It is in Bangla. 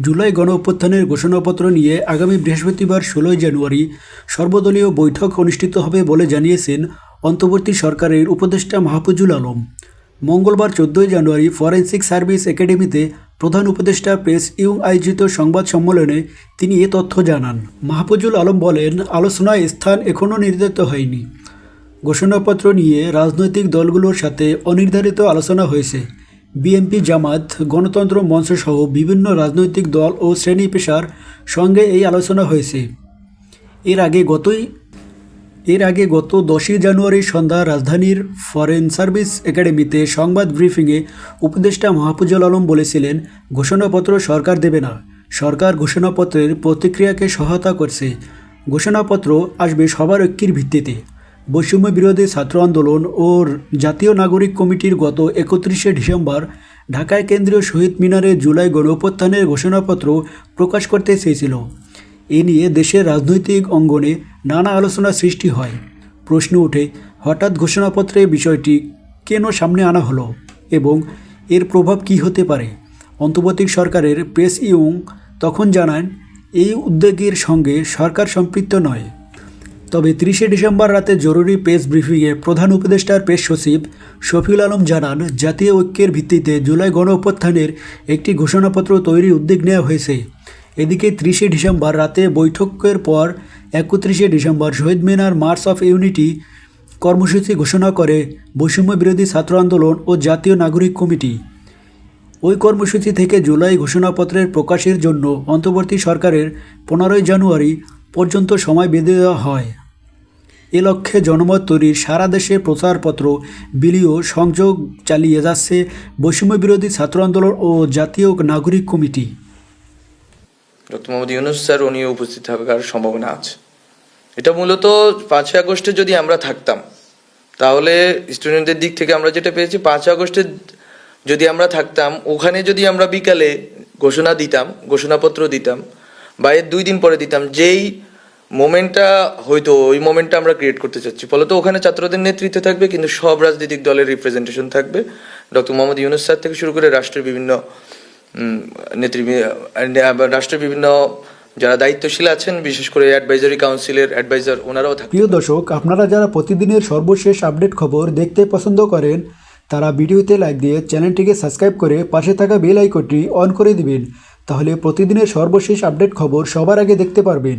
জুলাই গণ ঘোষণাপত্র নিয়ে আগামী বৃহস্পতিবার ষোলোই জানুয়ারি সর্বদলীয় বৈঠক অনুষ্ঠিত হবে বলে জানিয়েছেন অন্তর্বর্তী সরকারের উপদেষ্টা মাহফুজুল আলম। মঙ্গলবার চোদ্দোই জানুয়ারি ফরেনসিক সার্ভিস একাডেমিতে প্রধান উপদেষ্টা প্রেস ইউং আয়োজিত সংবাদ সম্মেলনে তিনি এ তথ্য জানান। মাহফুজুল আলম বলেন, আলোচনায় স্থান এখনও নির্ধারিত হয়নি। ঘোষণাপত্র নিয়ে রাজনৈতিক দলগুলোর সাথে অনির্ধারিত আলোচনা হয়েছে। বিএনপি জামাত, গণতন্ত্র মঞ্চ সহ বিভিন্ন রাজনৈতিক দল ও শ্রেণি পেশার সঙ্গে এই আলোচনা হয়েছে। এর আগে গতই এর আগে গত দশই জানুয়ারি সন্ধ্যা রাজধানীর ফরেন সার্ভিস একাডেমিতে সংবাদ ব্রিফিংয়ে উপদেষ্টা মাহফুজুল আলম বলেছিলেন, ঘোষণাপত্র সরকার দেবে না। সরকার ঘোষণাপত্রের প্রতিক্রিয়াকে সহায়তা করছে। ঘোষণাপত্র আসবে সবার ঐক্যের ভিত্তিতে। বৈষম্য বিরোধী ছাত্র আন্দোলন ও জাতীয় নাগরিক কমিটির গত একত্রিশে ডিসেম্বর ঢাকায় কেন্দ্রীয় শহীদ মিনারে জুলাই গণঅভ্যুত্থানের ঘোষণাপত্র প্রকাশ করতে চেয়েছিল। এ নিয়ে দেশের রাজনৈতিক অঙ্গনে নানা আলোচনা সৃষ্টি হয়। প্রশ্ন ওঠে, হঠাৎ ঘোষণাপত্রে বিষয়টি কেন সামনে আনা হলো এবং এর প্রভাব কী হতে পারে? অন্তর্বর্তী সরকারের প্রেস ইউং তখন জানান, এই উদ্যোগের সঙ্গে সরকার সম্পৃক্ত নয়। তবে তিরিশে ডিসেম্বর রাতে জরুরি প্রেস ব্রিফিংয়ে প্রধান উপদেষ্টার প্রেস সচিব শফিউল আলম জানান, জাতীয় ঐক্যের ভিত্তিতে জুলাই গণ অভ্যুত্থানের একটি ঘোষণাপত্র তৈরির উদ্যোগ নেওয়া হয়েছে। এদিকে ত্রিশে ডিসেম্বর রাতে বৈঠকের পর একত্রিশে December Shaheed Minar march of unity কর্মসূচি ঘোষণা করে বৈষম্য বিরোধী ছাত্র আন্দোলন ও জাতীয় নাগরিক কমিটি। ওই কর্মসূচি থেকে জুলাই ঘোষণাপত্রের প্রকাশের জন্য অন্তর্বর্তী সরকারের পনেরোই জানুয়ারি পর্যন্ত সময় বেঁধে দেওয়া হয়। এ লক্ষ্যে জনমত তৈরির সারা দেশে প্রচারপত্র, বিলিও সংযোগ চালিয়ে যাচ্ছে বৈষম্য বিরোধী ছাত্র আন্দোলন ও জাতীয় নাগরিক কমিটি। উপস্থিত থাকার সম্ভাবনা আছে। এটা মূলত পাঁচই আগস্টে যদি আমরা থাকতাম, তাহলে স্টুডেন্টদের দিক থেকে আমরা যেটা পেয়েছি, পাঁচই আগস্টে যদি আমরা থাকতাম, ওখানে যদি আমরা বিকালে ঘোষণা দিতাম, ঘোষণাপত্র দিতাম, বা এর দুই দিন পরে দিতাম, যেই মোমেন্টটা হয়তো ওই মোমেন্টটা আমরা ক্রিয়েট করতে চাচ্ছি। ফলত ওখানে ছাত্রদের নেতৃত্বে থাকবে কিন্তু সব রাজনৈতিক দলের রিপ্রেজেন্টেশন থাকবে। ডক্টর মোহাম্মদ ইউনুস স্যার থেকে শুরু করে রাষ্ট্রের বিভিন্ন উম, নেতৃ রাষ্ট্রের বিভিন্ন যারা দায়িত্বশীল আছেন বিশেষ করে অ্যাডভাইজারি কাউন্সিলের অ্যাডভাইজার ওনারাও থাকবেন প্রিয় দর্শক আপনারা যারা প্রতিদিনের সর্বশেষ আপডেট খবর দেখতে পছন্দ করেন তারা ভিডিওতে লাইক দিয়ে চ্যানেলটিকে সাবস্ক্রাইব করে পাশে থাকা বেল আইকনটি অন করে দিবেন। তাহলে প্রতিদিনের সর্বশেষ আপডেট খবর সবার আগে দেখতে পারবেন।